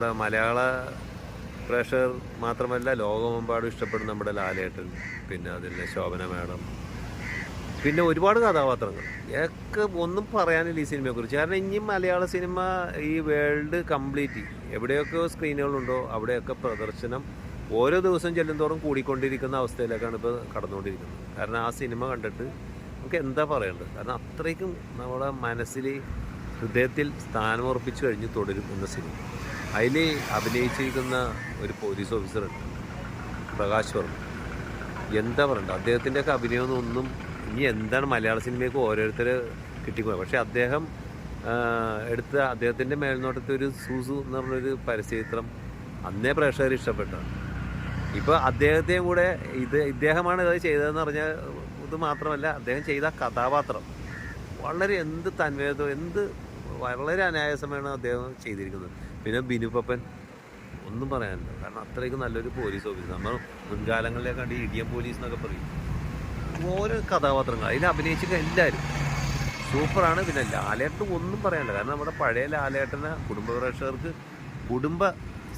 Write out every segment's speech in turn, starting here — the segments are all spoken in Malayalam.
മലയാള പ്രേക്ഷകർ മാത്രമല്ല ലോകമെമ്പാടും ഇഷ്ടപ്പെടുന്ന നമ്മുടെ ലാലേട്ടൻ പിന്നെ അതിലെ ശോഭന മാഡം പിന്നെ ഒരുപാട് കഥാപാത്രങ്ങൾ. ഒക്കെ ഒന്നും പറയാനില്ല ഈ സിനിമയെക്കുറിച്ച്. കാരണം ഇനിയും മലയാള സിനിമ ഈ വേൾഡ് കംപ്ലീറ്റ് എവിടെയൊക്കെ സ്ക്രീനുകളുണ്ടോ അവിടെയൊക്കെ പ്രദർശനം ഓരോ ദിവസം ചെല്ലുന്തോറും കൂടിക്കൊണ്ടിരിക്കുന്ന അവസ്ഥയിലേക്കാണ് ഇപ്പോൾ കടന്നുകൊണ്ടിരിക്കുന്നത്. കാരണം ആ സിനിമ കണ്ടിട്ട് നമുക്ക് എന്താ പറയേണ്ടത്? കാരണം അത്രയ്ക്കും നമ്മുടെ മനസ്സിൽ ഹൃദയത്തിൽ സ്ഥാനമുറപ്പിച്ചു കഴിഞ്ഞ് തുടരും എന്ന സിനിമ. അതിൽ അഭിനയിച്ചിരിക്കുന്ന ഒരു പോലീസ് ഓഫീസറുണ്ട് പ്രകാശ് വർമ്മ. എന്താ പറയണ്ട? അദ്ദേഹത്തിന്റെയൊക്കെ അഭിനയമൊന്നും ഇനി എന്താണ് മലയാള സിനിമയ്ക്ക് ഓരോരുത്തർ കിട്ടിപ്പോയത് പക്ഷേ അദ്ദേഹം എടുത്ത അദ്ദേഹത്തിന്റെ മേൽനോട്ടത്തിൽ ഒരു സൂസു എന്ന് പറഞ്ഞൊരു പരസ്യചിത്രം അന്നേ പ്രേക്ഷകർ ഇഷ്ടപ്പെട്ടതാണ് ഇപ്പോൾ അദ്ദേഹത്തെയും കൂടെ ഇത് ഇദ്ദേഹമാണ് ഇത് ചെയ്തതെന്ന് പറഞ്ഞാൽ ഇത് മാത്രമല്ല അദ്ദേഹം ചെയ്ത കഥാപാത്രം. വളരെ എന്ത് തന്മയത്വം എന്ത് വളരെ അനായാസമാണ് അദ്ദേഹം ചെയ്തിരിക്കുന്നത്. പിന്നെ ബിനു പപ്പൻ ഒന്നും പറയാനില്ല. കാരണം അത്രയ്ക്ക് നല്ലൊരു പോലീസ് ഓഫീസർ നമ്മൾ മുൻകാലങ്ങളിലെ കണ്ട് ഇടിയം പോലീസ് എന്നൊക്കെ പറയും. ഓരോ കഥാപാത്രങ്ങൾ. അതിൽ അഭിനയിച്ചിട്ട് എല്ലാവരും. സൂപ്പറാണ് പിന്നെ ലാലേട്ടന് ഒന്നും പറയാനില്ല. കാരണം നമ്മുടെ പഴയ ലാലേട്ടനെ കുടുംബ പ്രേക്ഷകർക്ക് കുടുംബ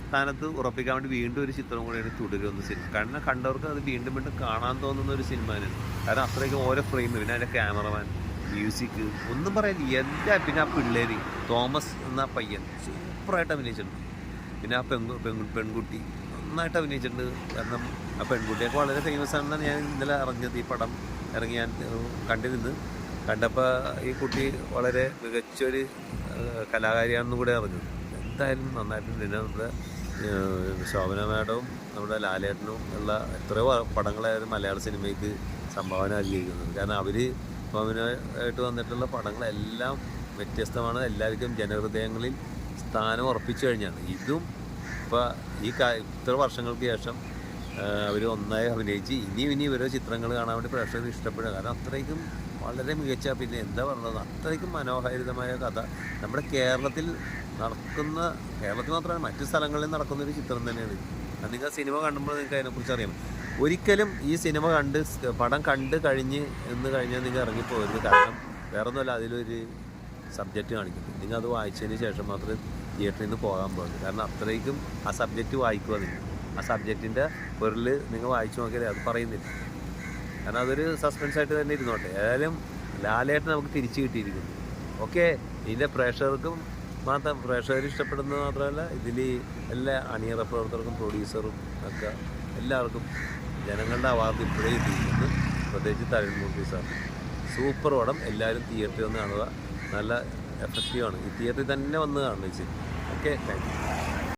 സ്ഥാനത്ത് ഉറപ്പിക്കാൻ വേണ്ടി വീണ്ടും ഒരു ചിത്രം കൂടിയാണ് തുടരുന്ന സിനിമ. കാരണം കണ്ടവർക്ക് അത് വീണ്ടും വീണ്ടും കാണാൻ തോന്നുന്ന ഒരു സിനിമയാണ് കാരണം അത്രയ്ക്ക് ഓരോ ഫ്രെയിം പിന്നെ അതിന്റെ ക്യാമറമാൻ മ്യൂസിക് ഒന്നും പറയാൻ എല്ലാ പിന്നെ ആ പിള്ളേര് തോമസ് എന്ന പയ്യൻ സൂപ്പറായിട്ട് അഭിനയിച്ചിട്ടുണ്ട്. പിന്നെ ആ പെങ്കു പെൺകുട്ടി നന്നായിട്ട് അഭിനയിച്ചിട്ടുണ്ട്. കാരണം ആ പെൺകുട്ടിയൊക്കെ വളരെ ഫേമസ് ആണെന്നാണ് ഞാൻ ഇന്നലെ അറിഞ്ഞത്. ഈ പടം ഇറങ്ങി ഞാൻ കണ്ടിരുന്നത്. കണ്ടപ്പോൾ ഈ കുട്ടി വളരെ മികച്ചൊരു കലാകാരിയാണെന്ന് കൂടെ അറിഞ്ഞു. എന്തായാലും നന്നായിട്ട് പിന്നെ നമ്മുടെ ശോഭന മാഡവും നമ്മുടെ ലാലേട്ടനും ഉള്ള എത്രയോ പടങ്ങളായാലും മലയാള സിനിമയ്ക്ക് സംഭാവന നൽകിയിരിക്കുന്നത്. കാരണം അവർ ശോഭനയായിട്ട് വന്നിട്ടുള്ള പടങ്ങളെല്ലാം വ്യത്യസ്തമാണ്. എല്ലാവർക്കും ജനഹൃദയങ്ങളിൽ സ്ഥാനം ഉറപ്പിച്ചു കഴിഞ്ഞാണ്. ഇതും ഇപ്പോൾ ഈ ഇത്ര വർഷങ്ങൾക്ക് ശേഷം അവർ ഒന്നായി അഭിനയിച്ച്. ഇനിയും ഇനി ഓരോ ചിത്രങ്ങൾ കാണാൻ വേണ്ടി പ്രേക്ഷകർ ഇഷ്ടപ്പെടുക. കാരണം അത്രയ്ക്കും വളരെ മികച്ച പിന്നെ എന്താ പറയുന്നത് അത്രയ്ക്കും മനോഹാരിതമായ കഥ. നമ്മുടെ കേരളത്തിൽ നടക്കുന്ന കേരളത്തിൽ മാത്രമല്ല മറ്റു സ്ഥലങ്ങളിൽ നടക്കുന്ന ഒരു ചിത്രം തന്നെയാണ്. നിങ്ങൾ സിനിമ കണ്ടുമ്പോൾ നിങ്ങൾക്ക് അതിനെക്കുറിച്ച് അറിയാം. ഒരിക്കലും ഈ സിനിമ കണ്ട് പടം കണ്ട് കഴിഞ്ഞ് എന്ന് കഴിഞ്ഞാൽ നിങ്ങൾ ഇറങ്ങിപ്പോകരുത്. കാരണം വേറെ ഒന്നുമല്ല അതിലൊരു സബ്ജക്റ്റ് കാണിക്കുന്നു. നിങ്ങൾ അത് വായിച്ചതിന് ശേഷം മാത്രമേ തിയേറ്ററിൽ നിന്ന് പോകാൻ പാടുള്ളൂ കാരണം അത്രയ്ക്കും ആ സബ്ജക്റ്റ് വായിക്കുക നിങ്ങൾ. ആ സബ്ജക്റ്റിന്റെ പൊരുൾ നിങ്ങൾ വായിച്ചു നോക്കിയാൽ അത് പറയുന്നില്ല. കാരണം അതൊരു സസ്പെൻസ് ആയിട്ട് തന്നെ ഇരുന്നോട്ടെ. ഏതായാലും ലാലേട്ടൻ നമുക്ക് തിരിച്ചു കിട്ടിയിരിക്കുന്നു. ഓക്കെ ഇതിന്റെ പ്രേക്ഷകർക്കും മാത്രം പ്രേക്ഷകർ ഇഷ്ടപ്പെടുന്നത് മാത്രമല്ല ഇതിൽ എല്ലാ അണിയറ പ്രവർത്തകർക്കും പ്രൊഡ്യൂസറും ഒക്കെ എല്ലാവർക്കും ജനങ്ങളുടെ അവാർഡ് ഇപ്പോഴേ കിട്ടിയിരിക്കുന്നു. പ്രത്യേകിച്ച് തരുൺമൂർത്തി സാർ സൂപ്പർ പടം. എല്ലാവരും തിയേറ്ററിൽ വന്ന് കാണുക. നല്ല എഫക്റ്റീവാണ് ഈ തിയേറ്ററിൽ തന്നെ വന്ന് കാണണം ഈ ഓക്കെ താങ്ക് യു